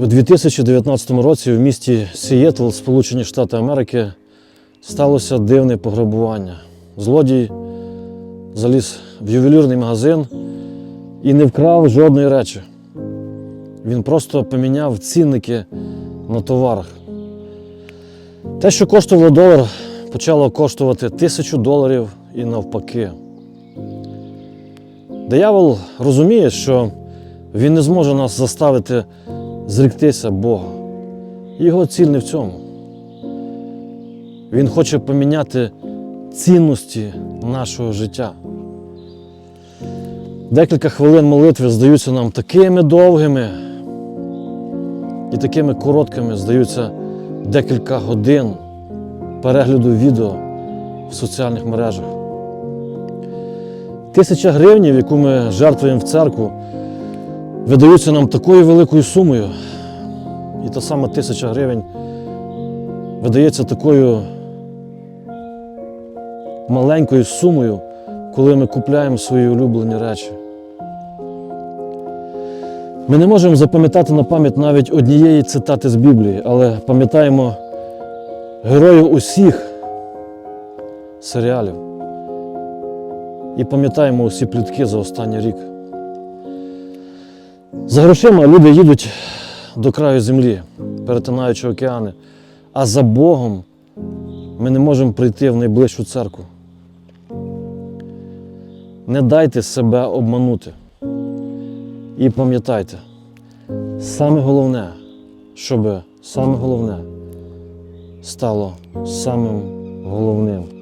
У 2019 році в місті Сієтл, Сполучені Штати Америки, сталося дивне пограбування. Злодій заліз в ювелірний магазин і не вкрав жодної речі. Він просто поміняв цінники на товарах. Те, що коштувало долар, почало коштувати тисячу доларів і навпаки. Диявол розуміє, що він не зможе нас заставити зріктися Бога. Його ціль не в цьому. Він хоче поміняти цінності нашого життя. Декілька хвилин молитви здаються нам такими довгими і такими короткими здаються декілька годин перегляду відео в соціальних мережах. Тисяча гривнів, яку ми жертвуємо в церкву, видаються нам такою великою сумою. І та сама тисяча гривень видається такою маленькою сумою, коли ми купляємо свої улюблені речі. Ми не можемо запам'ятати на пам'ять навіть однієї цитати з Біблії, але пам'ятаємо героїв усіх серіалів і пам'ятаємо усі плітки за останній рік. За грошима люди їдуть до краю землі, перетинаючи океани, а за Богом ми не можемо прийти в найближчу церкву. Не дайте себе обманути. І пам'ятайте, саме головне, щоб саме головне стало самим головним.